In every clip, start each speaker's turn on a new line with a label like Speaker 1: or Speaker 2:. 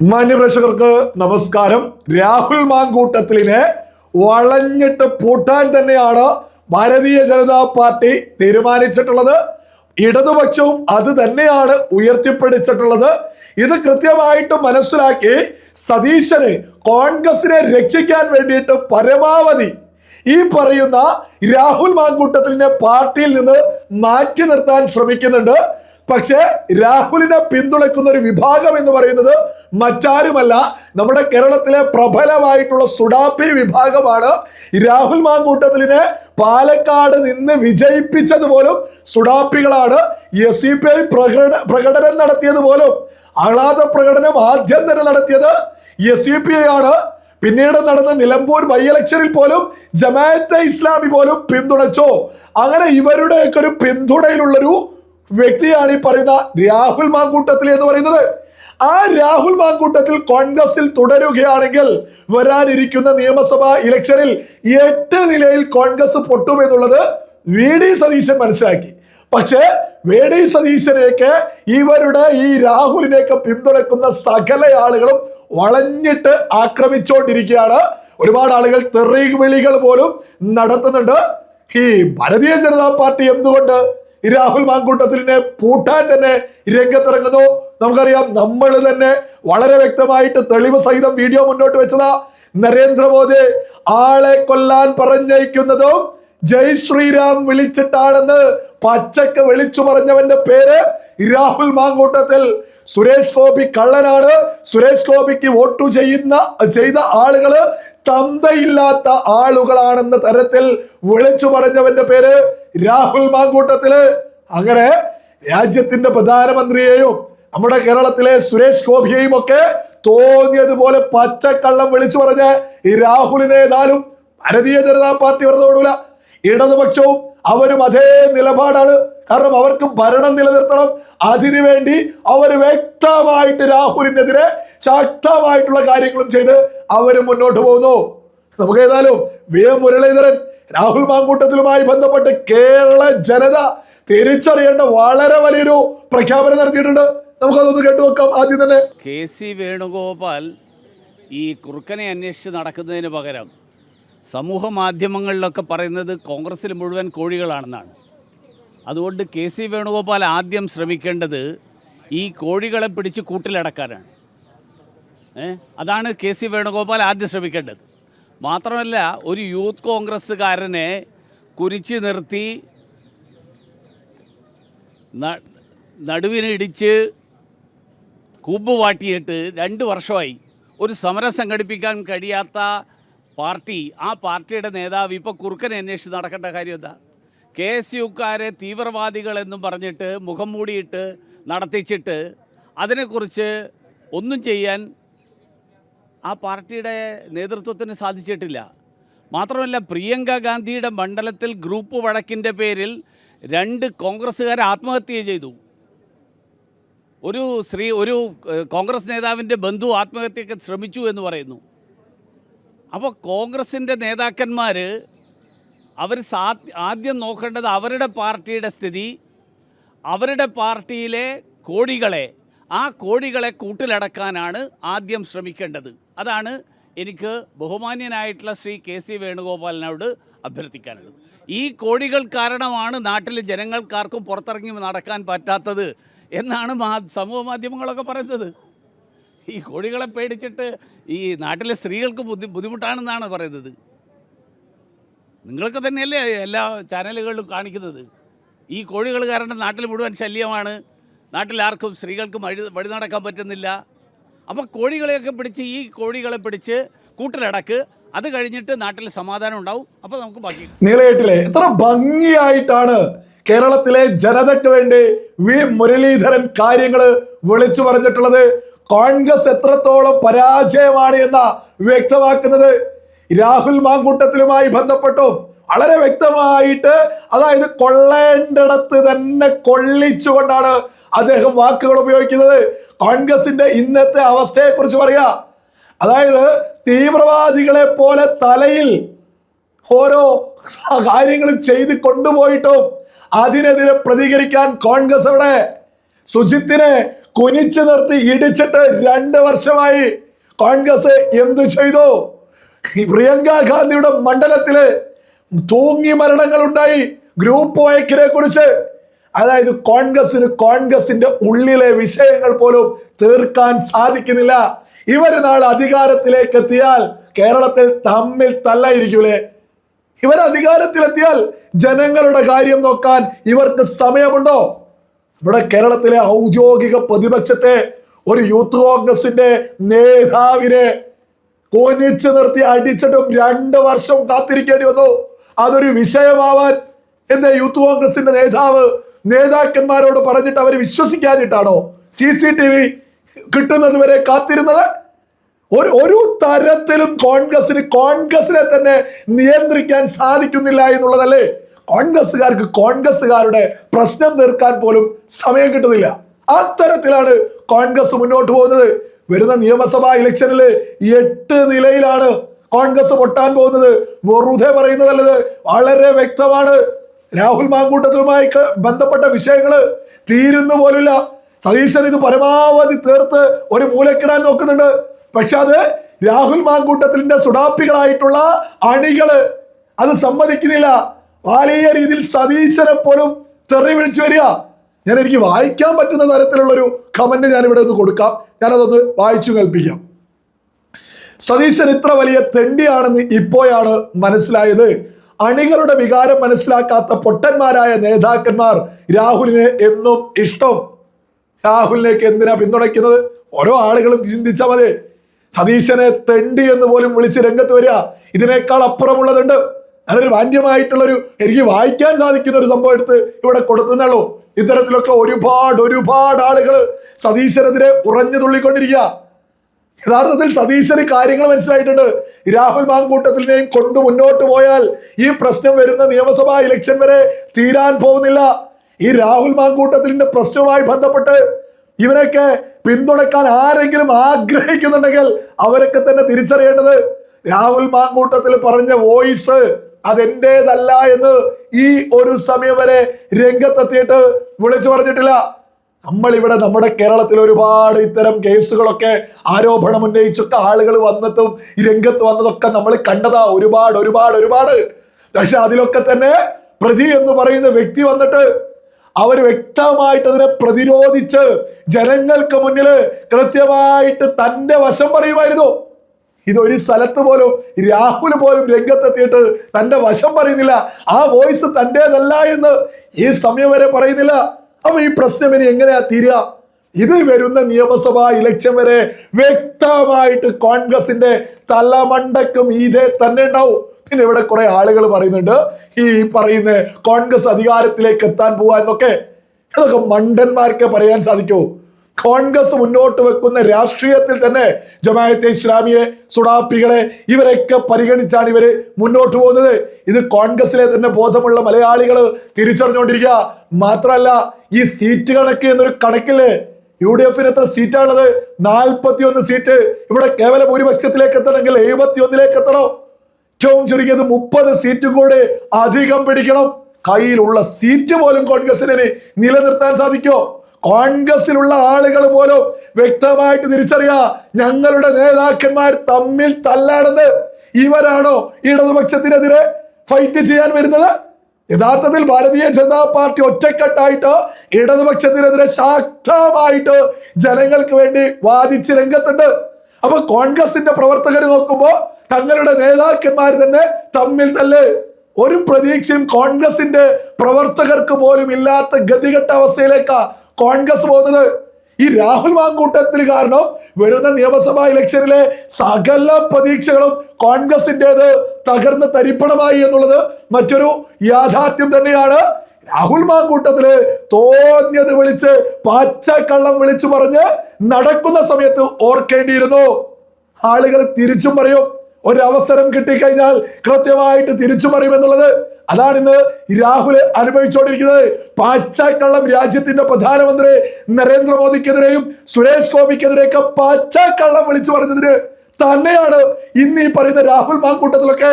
Speaker 1: മാന്യപ്രേക്ഷകർക്ക് നമസ്കാരം. രാഹുൽ മാങ്കൂട്ടത്തിലിനെ വളഞ്ഞിട്ട് പൂട്ടാൻ തന്നെയാണ് ഭാരതീയ ജനതാ പാർട്ടി തീരുമാനിച്ചിട്ടുള്ളത്. ഇടതുപക്ഷവും അത് തന്നെയാണ് ഉയർത്തിപ്പിടിച്ചിട്ടുള്ളത്. ഇത് കൃത്യമായിട്ട് മനസ്സിലാക്കി സതീശന് കോൺഗ്രസിനെ രക്ഷിക്കാൻ വേണ്ടിയിട്ട് പരമാവധി ഈ പറയുന്ന രാഹുൽ മാങ്കൂട്ടത്തിലിനെ പാർട്ടിയിൽ നിന്ന് മാറ്റി നിർത്താൻ ശ്രമിക്കുന്നുണ്ട്. പക്ഷേ രാഹുലിനെ പിന്തുണയ്ക്കുന്ന ഒരു വിഭാഗം എന്ന് പറയുന്നത് മറ്റാരുമല്ല നമ്മുടെ കേരളത്തിലെ പ്രബലമായിട്ടുള്ള സുഡാപ്പി വിഭാഗമാണ് രാഹുൽ മാങ്കൂട്ടത്തിലിനെ പാലക്കാട് നിന്ന് വിജയിപ്പിച്ചത് പോലും സുഡാപ്പികളാണ്. എസ് സി പി ഐ പ്രകടന പ്രകടനം നടത്തിയത് പോലും ആഹ്ലാദ പ്രകടനം ആദ്യം തന്നെ നടത്തിയത് എസ് സി പി ഐ ആണ്. പിന്നീട് നടന്ന നിലമ്പൂർ ബൈ ഇലക്ഷനിൽ പോലും ജമാഅത്തെ ഇസ്ലാമി പോലും പിന്തുണച്ചോ. അങ്ങനെ ഇവരുടെയൊക്കെ ഒരു പിന്തുണയിലുള്ളൊരു വ്യക്തിയാണ് ഈ പറയുന്ന രാഹുൽ മാങ്കൂട്ടത്തിൽ എന്ന് പറയുന്നത്. ആ രാഹുൽ മാങ്കൂട്ടത്തിൽ കോൺഗ്രസിൽ തുടരുകയാണെങ്കിൽ വരാനിരിക്കുന്ന നിയമസഭാ ഇലക്ഷനിൽ എട്ട് നിലയിൽ കോൺഗ്രസ് പൊട്ടുമെന്നുള്ളത് വി ഡി സതീശൻ മനസ്സിലാക്കി. പക്ഷേ വി ഡി സതീശനെയൊക്കെ ഇവരുടെ ഈ രാഹുലിനെയൊക്കെ പിന്തുണക്കുന്ന സകല ആളുകളും വളഞ്ഞിട്ട് ആക്രമിച്ചുകൊണ്ടിരിക്കുകയാണ് ഒരുപാട് ആളുകൾ തെറി വിളികൾ പോലും നടത്തുന്നുണ്ട്. ഈ ഭാരതീയ ജനതാ പാർട്ടി എന്തുകൊണ്ട് ഈ രാഹുൽ മാങ്കൂട്ടത്തിലിനെ പൂട്ടാൻ തന്നെ രംഗത്തിറങ്ങുന്നു. നമുക്കറിയാം നമ്മൾ തന്നെ വളരെ വ്യക്തമായിട്ട് തെളിവ് സഹിതം വീഡിയോ മുന്നോട്ട് വെച്ചതാ. നരേന്ദ്രമോദി ആളെ കൊല്ലാൻ പറഞ്ഞയക്കുന്നതും ജയ് ശ്രീരാം വിളിച്ചിട്ടാണെന്ന് പച്ചക്ക് വിളിച്ചു പറഞ്ഞവന്റെ പേര് രാഹുൽ മാങ്കൂട്ടത്തിൽ. സുരേഷ് ഗോപി കള്ളനാണ്. സുരേഷ് ഗോപിക്ക് വോട്ടു ചെയ്യുന്ന ചെയ്ത ആളുകൾ തന്തയില്ലാത്ത ആളുകളാണെന്ന തരത്തിൽ വിളിച്ചു പറഞ്ഞവന്റെ പേര് രാഹുൽ മാങ്കൂട്ടത്തിൽ. അങ്ങനെ രാജ്യത്തിന്റെ പ്രധാനമന്ത്രിയെയും നമ്മുടെ കേരളത്തിലെ സുരേഷ് ഗോപിയെയും ഒക്കെ തോന്നിയതുപോലെ പച്ചക്കള്ളം വിളിച്ചു പറഞ്ഞ ഈ രാഹുലിനെ ഏതായാലും ഭാരതീയ ജനതാ പാർട്ടി വെറുതെ വിടൂല. ഇടതുപക്ഷവും അവരും അതേ നിലപാടാണ്. കാരണം അവർക്ക് ഭരണം നിലനിർത്തണം. അതിനുവേണ്ടി അവർ വ്യക്തമായിട്ട് രാഹുലിനെതിരെ ശക്തമായിട്ടുള്ള കാര്യങ്ങളും ചെയ്ത് അവർ മുന്നോട്ട് പോകുന്നു. നമുക്ക് ഏതായാലും വി എം മുരളീധരൻ രാഹുൽ മാങ്കൂട്ടത്തിലുമായി ബന്ധപ്പെട്ട് കേരള ജനത തിരിച്ചറിയേണ്ട വളരെ വലിയൊരു പ്രഖ്യാപനം നടത്തിയിട്ടുണ്ട്. നമുക്കതൊന്ന് കേട്ടുവെക്കാം ആദ്യം തന്നെ
Speaker 2: കെ സി വേണുഗോപാൽ ഈ കുറുക്കനെ അന്വേഷിച്ച് നടക്കുന്നതിന് പകരം സമൂഹ മാധ്യമങ്ങളിലൊക്കെ പറയുന്നത് കോൺഗ്രസ്സിൽ മുഴുവൻ കോഴികളാണെന്നാണ്. അതുകൊണ്ട് കെ സി വേണുഗോപാൽ ആദ്യം ശ്രമിക്കേണ്ടത് ഈ കോഴികളെ പിടിച്ച് കൂട്ടിലടക്കാനാണ്. അതാണ് കെ സി വേണുഗോപാൽ ആദ്യം ശ്രമിക്കേണ്ടത്. മാത്രമല്ല ഒരു യൂത്ത് കോൺഗ്രസ്സുകാരനെ കുരിച്ച് നിർത്തി നടുവിനിടിച്ച് കൂമ്പ് വാട്ടിയിട്ട് രണ്ട് വർഷമായി ഒരു സമരം സംഘടിപ്പിക്കാൻ കഴിയാത്ത പാർട്ടി ആ പാർട്ടിയുടെ നേതാവ് ഇപ്പോൾ കുറുക്കനെ അന്വേഷിച്ച് നടക്കേണ്ട കാര്യം എന്താ? കെ എസ് യുക്കാരെ തീവ്രവാദികളെന്നും പറഞ്ഞിട്ട് മുഖം മൂടിയിട്ട് നടത്തിച്ചിട്ട് അതിനെക്കുറിച്ച് ഒന്നും ചെയ്യാൻ ആ പാർട്ടിയുടെ നേതൃത്വത്തിന് സാധിച്ചിട്ടില്ല. മാത്രമല്ല പ്രിയങ്ക ഗാന്ധിയുടെ മണ്ഡലത്തിൽ ഗ്രൂപ്പ് വഴക്കിന്റെ പേരിൽ രണ്ട് കോൺഗ്രസ്സുകാർ ആത്മഹത്യ ചെയ്തു. ഒരു സ്ത്രീ ഒരു കോൺഗ്രസ് നേതാവിന്റെ ബന്ധു ആത്മഹത്യയ്ക്ക് ശ്രമിച്ചു എന്ന് പറയുന്നു. അപ്പോൾ കോൺഗ്രസിന്റെ നേതാക്കന്മാർ അവർ സാ ആദ്യം നോക്കേണ്ടത് അവരുടെ പാർട്ടിയുടെ സ്ഥിതി അവരുടെ പാർട്ടിയിലെ കോടികളെ ആ കോടികളെ കൂട്ടിലടക്കാനാണ് ആദ്യം ശ്രമിക്കേണ്ടത്. അതാണ് എനിക്ക് ബഹുമാന്യനായിട്ടുള്ള ശ്രീ കെ സി വേണുഗോപാലിനോട് അഭ്യർത്ഥിക്കാനുള്ളത്. ഈ കോടികൾ കാരണമാണ് നാട്ടിലെ ജനങ്ങൾക്കാർക്കും പുറത്തിറങ്ങി നടക്കാൻ പറ്റാത്തത് എന്നാണ് മാ സമൂഹ മാധ്യമങ്ങളൊക്കെ പറയുന്നത്. ഈ കോഴികളെ പേടിച്ചിട്ട് ഈ നാട്ടിലെ സ്ത്രീകൾക്ക് ബുദ്ധി ബുദ്ധിമുട്ടാണെന്നാണ് പറയുന്നത്. നിങ്ങൾക്ക് തന്നെയല്ലേ എല്ലാ ചാനലുകളിലും കാണിക്കുന്നത്? ഈ കോഴികൾ കാരണം നാട്ടിൽ മുഴുവൻ ശല്യമാണ്. നാട്ടിൽ ആർക്കും സ്ത്രീകൾക്ക് വഴി വഴി നടക്കാൻ പറ്റുന്നില്ല. അപ്പോൾ കോഴികളെയൊക്കെ പിടിച്ച് ഈ കോഴികളെ പിടിച്ച് കൂട്ടിലടക്ക് അത് കഴിഞ്ഞിട്ട് നാട്ടിൽ സമാധാനം ഉണ്ടാവും. അപ്പോൾ നമുക്ക് ബാക്കി
Speaker 1: നീളേട്ടിലെ എത്ര ഭംഗിയായിട്ടാണ് കേരളത്തിലെ ജനതയ്ക്ക് വേണ്ടി വി മുരളീധരൻ കാര്യങ്ങൾ വിളിച്ചു പറഞ്ഞിട്ടുള്ളത്. കോൺഗ്രസ് എത്രത്തോളം പരാജയമാണ് എന്ന വ്യക്തമാക്കുന്നത് രാഹുൽ മാങ്കൂട്ടത്തിലുമായി ബന്ധപ്പെട്ടും വളരെ വ്യക്തമായിട്ട് അതായത് കൊള്ളേണ്ടിടത്ത് തന്നെ കൊള്ളിച്ചുകൊണ്ടാണ് അദ്ദേഹം വാക്കുകൾ ഉപയോഗിക്കുന്നത്. കോൺഗ്രസിന്റെ ഇന്നത്തെ അവസ്ഥയെ കുറിച്ച് പറയാ. അതായത് തീവ്രവാദികളെ പോലെ തലയിൽ ഓരോ കാര്യങ്ങളും ചെയ്ത് കൊണ്ടുപോയിട്ടും അതിനെതിരെ പ്രതികരിക്കാൻ കോൺഗ്രസ് അവിടെ സുജിത്തിനെ കുനിച്ചു നിർത്തി ഇടിച്ചിട്ട് രണ്ട് വർഷമായി കോൺഗ്രസ് എന്തു ചെയ്തു? പ്രിയങ്ക ഗാന്ധിയുടെ മണ്ഡലത്തിൽ തൂങ്ങി മരണങ്ങൾ ഉണ്ടായി ഗ്രൂപ്പ് വഴക്കിനെ കുറിച്ച്. അതായത് കോൺഗ്രസിന് കോൺഗ്രസിന്റെ ഉള്ളിലെ വിഷയങ്ങൾ പോലും തീർക്കാൻ സാധിക്കുന്നില്ല. ഇവർ നാളെ അധികാരത്തിലേക്ക് എത്തിയാൽ കേരളത്തിൽ തമ്മിൽ തല്ലായിരിക്കൂലേ ഇവർ അധികാരത്തിലെത്തിയാൽ ജനങ്ങളുടെ കാര്യം നോക്കാൻ ഇവർക്ക് സമയമുണ്ടോ? ഇവിടെ കേരളത്തിലെ ഔദ്യോഗിക പ്രതിപക്ഷത്തെ ഒരു യൂത്ത് കോൺഗ്രസിന്റെ നേതാവിനെ കോനിച്ചു നിർത്തി അടിച്ചിട്ടും രണ്ട് വർഷം കാത്തിരിക്കേണ്ടി വന്നു. അതൊരു വിഷയമാവാൻ എന്ന യൂത്ത് കോൺഗ്രസിന്റെ നേതാവ് നേതാക്കന്മാരോട് പറഞ്ഞിട്ട് അവർ വിശ്വസിക്കാഞ്ഞിട്ടാണോ സി സി ടി വി കിട്ടുന്നത് വരെ കാത്തിരുന്നത്? ഒരു ഒരു തരത്തിലും കോൺഗ്രസിന് കോൺഗ്രസിനെ തന്നെ നിയന്ത്രിക്കാൻ സാധിക്കുന്നില്ല എന്നുള്ളതല്ലേ? കോൺഗ്രസ്സുകാർക്ക് കോൺഗ്രസ്സുകാരുടെ പ്രശ്നം തീർക്കാൻ പോലും സമയം കിട്ടുന്നില്ല. അത്തരത്തിലാണ് കോൺഗ്രസ് മുന്നോട്ട് പോകുന്നത്. വരുന്ന നിയമസഭാ ഇലക്ഷനിൽ എട്ട് നിലയിലാണ് കോൺഗ്രസ് പൊട്ടാൻ പോകുന്നത്. വെറുതെ പറയുന്നതല്ലത്. വളരെ വ്യക്തമാണ്. രാഹുൽ മാങ്കൂട്ടത്തിലുമായി ബന്ധപ്പെട്ട വിഷയങ്ങൾ തീരുന്നു പോലില്ല. സതീശൻ ഇത് പരമാവധി തീർത്ത് ഒരു മൂലക്കിടാൻ നോക്കുന്നുണ്ട്. പക്ഷെ അത് രാഹുൽ മാങ്കൂട്ടത്തിന്റെ സുടാപ്പികളായിട്ടുള്ള അണികൾ അത് സമ്മതിക്കുന്നില്ല. വലിയ രീതിയിൽ സതീശനെ പോലും തെറി വിളിച്ചു വരിക. ഞാൻ എനിക്ക് വായിക്കാൻ പറ്റുന്ന തരത്തിലുള്ള ഒരു കമന്റ് ഞാൻ ഇവിടെ ഒന്ന് കൊടുക്കാം. ഞാനതൊന്ന് വായിച്ചു കൽപ്പിക്കാം സതീശൻ ഇത്ര വലിയ തെണ്ടിയാണെന്ന് ഇപ്പോഴാണ് മനസ്സിലായത്. അണികളുടെ വികാരം മനസ്സിലാക്കാത്ത പൊട്ടന്മാരായ നേതാക്കന്മാർ രാഹുലിനെ എന്നും ഇഷ്ടം. രാഹുലിനേക്ക് എന്തിനാ പിന്തുണയ്ക്കുന്നത്? ഓരോ ആളുകളും ചിന്തിച്ചാൽ മതി. സതീശനെ തെണ്ടി എന്ന് പോലും വിളിച്ച് രംഗത്ത് വരിക. ഇതിനേക്കാൾ അപ്പുറമുള്ളതുണ്ട്. ഞാനൊരു മാന്യമായിട്ടുള്ളൊരു എനിക്ക് വായിക്കാൻ സാധിക്കുന്ന ഒരു സംഭവം എടുത്ത് ഇവിടെ കൊടുത്തുന്നുള്ളൂ ഇത്തരത്തിലൊക്കെ ഒരുപാട് ഒരുപാട് ആളുകൾ സതീശനെതിരെ ഉറഞ്ഞു തുള്ളിക്കൊണ്ടിരിക്കുക. യഥാർത്ഥത്തിൽ സതീശന് കാര്യങ്ങൾ മനസ്സിലായിട്ടുണ്ട്. രാഹുൽ മാങ്കൂട്ടത്തിനെയും കൊണ്ട് മുന്നോട്ട് പോയാൽ ഈ പ്രശ്നം വരുന്ന നിയമസഭാ ഇലക്ഷൻ വരെ തീരാൻ പോകുന്നില്ല. ഈ രാഹുൽ മാങ്കൂട്ടത്തിന്റെ പ്രശ്നവുമായി ബന്ധപ്പെട്ട് ഇവരൊക്കെ പിന്തുണക്കാൻ ആരെങ്കിലും ആഗ്രഹിക്കുന്നുണ്ടെങ്കിൽ അവരൊക്കെ തന്നെ തിരിച്ചറിയേണ്ടത് രാഹുൽ മാങ്കൂട്ടത്തിൽ പറഞ്ഞ വോയിസ് അതെന്റേതല്ല എന്ന് ഈ ഒരു സമയം വരെ രംഗത്തെത്തിയിട്ട് വിളിച്ചു പറഞ്ഞിട്ടില്ല. നമ്മൾ ഇവിടെ നമ്മുടെ കേരളത്തിൽ ഒരുപാട് ഇത്തരം കേസുകളൊക്കെ ആരോപണം ഉന്നയിച്ചൊക്കെ ആളുകൾ വന്നിട്ടും രംഗത്ത് വന്നതൊക്കെ നമ്മൾ കണ്ടതാ. ഒരുപാട് ഒരുപാട് ഒരുപാട്. പക്ഷെ അതിലൊക്കെ തന്നെ പ്രതി എന്ന് പറയുന്ന വ്യക്തി വന്നിട്ട് അവർ വ്യക്തമായിട്ട് അതിനെ പ്രതിരോധിച്ച് ജനങ്ങൾക്ക് മുന്നിൽ കൃത്യമായിട്ട് തന്റെ വശം പറയുമായിരുന്നു. ഇതൊരു സ്ഥലത്ത് പോലും രാഹുൽ പോലും രംഗത്തെത്തിയിട്ട് തന്റെ വശം പറയുന്നില്ല. ആ വോയിസ് തന്റെതല്ല എന്ന് ഈ സമയം വരെ പറയുന്നില്ല. അപ്പൊ ഈ പ്രശ്നം ഇനി എങ്ങനെയാ തീരുക? ഇത് വരുന്ന നിയമസഭാ ഇലക്ഷൻ വരെ വ്യക്തമായിട്ട് കോൺഗ്രസിന്റെ തലമണ്ടക്കും ഇതേ തന്നെ ഉണ്ടാവും. പിന്നെ ഇവിടെ കുറെ ആളുകൾ പറയുന്നുണ്ട് ഈ പറയുന്ന കോൺഗ്രസ് അധികാരത്തിലേക്ക് എത്താൻ പോവാ എന്നൊക്കെ. അതൊക്കെ മണ്ടന്മാർക്ക് പറയാൻ സാധിക്കൂ. കോൺഗ്രസ് മുന്നോട്ട് വെക്കുന്ന രാഷ്ട്രീയത്തിൽ തന്നെ ജമായത്തെ ഇസ്ലാമിയെ സുഡാപ്പികളെ ഇവരൊക്കെ പരിഗണിച്ചാണ് ഇവർ മുന്നോട്ട് പോകുന്നത്. ഇത് കോൺഗ്രസിലെ തന്നെ ബോധമുള്ള മലയാളികൾ തിരിച്ചറിഞ്ഞുകൊണ്ടിരിക്കുക. മാത്രമല്ല ഈ സീറ്റ് കണക്ക് എന്നൊരു കണക്കിൽ യു ഡി എഫിന് എത്ര സീറ്റാണുള്ളത്? നാൽപ്പത്തി ഒന്ന് സീറ്റ്. ഇവിടെ കേവല ഭൂരിപക്ഷത്തിലേക്ക് എത്തണമെങ്കിൽ എഴുപത്തി ഒന്നിലേക്ക് എത്തണം? ഏറ്റവും ചുരുങ്ങിയത് മുപ്പത് സീറ്റും കൂടെ അധികം പിടിക്കണം. കയ്യിലുള്ള സീറ്റ് പോലും കോൺഗ്രസിന് നിലനിർത്താൻ സാധിക്കോ കോൺഗ്രസിലുള്ള ആളുകൾ പോലും വ്യക്തമായിട്ട് തിരിച്ചറിയാ ഞങ്ങളുടെ നേതാക്കന്മാർ തമ്മിൽ തല്ലാണെന്ന് ഇവരാണോ ഇടതുപക്ഷത്തിനെതിരെ ഫൈറ്റ് ചെയ്യാൻ വരുന്നത്? യഥാർത്ഥത്തിൽ ഭാരതീയ ജനതാ പാർട്ടി ഒറ്റക്കെട്ടായിട്ട് ഇടതുപക്ഷത്തിനെതിരെ ശക്തമായിട്ട് ജനങ്ങൾക്ക് വേണ്ടി വാദിച്ച് രംഗത്തുണ്ട്. അപ്പൊ കോൺഗ്രസിന്റെ പ്രവർത്തകർ നോക്കുമ്പോ തങ്ങളുടെ നേതാക്കന്മാർ തന്നെ തമ്മിൽ തല്ല്. ഒരു പ്രതീക്ഷയും കോൺഗ്രസിന്റെ പ്രവർത്തകർക്ക് പോലും ഇല്ലാത്ത ഗതികെട്ട അവസ്ഥയിലേക്കാ കോൺഗ്രസ് പോകുന്നത് ഈ രാഹുൽ മാങ്കൂട്ടത്തിൽ കാരണം വരുന്ന നിയമസഭാ ഇലക്ഷനിലെ സകല പ്രതീക്ഷകളും കോൺഗ്രസിന്റെത് തകർന്ന് തരിപ്പണമായി എന്നുള്ളത് മറ്റൊരു യാഥാർത്ഥ്യം തന്നെയാണ്. രാഹുൽ മാങ്കൂട്ടത്തിൽ തോന്നിയത് വിളിച്ച് പച്ചക്കള്ളം വിളിച്ചു പറഞ്ഞ് നടക്കുന്ന സമയത്ത് ഓർക്കേണ്ടിയിരുന്നു. ആളുകൾ തിരിച്ചും പറയും ഒരു അവസരം കിട്ടിക്കഴിഞ്ഞാൽ കൃത്യമായിട്ട് തിരിച്ചു പറയുമെന്നുള്ളത് അതാണ് ഇന്ന് രാഹുൽ അനുഭവിച്ചുകൊണ്ടിരിക്കുന്നത്. പാച്ചക്കള്ളം രാജ്യത്തിന്റെ പ്രധാനമന്ത്രി നരേന്ദ്രമോദിക്കെതിരെയും സുരേഷ് ഗോപിക്കെതിരെയൊക്കെ പാച്ചക്കള്ളം വിളിച്ചു പറഞ്ഞതിന് തന്നെയാണ് ഇന്ന് ഈ പറയുന്ന രാഹുൽ മാങ്കൂട്ടത്തിലൊക്കെ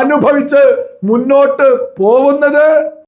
Speaker 1: അനുഭവിച്ച് മുന്നോട്ട് പോകുന്നത്.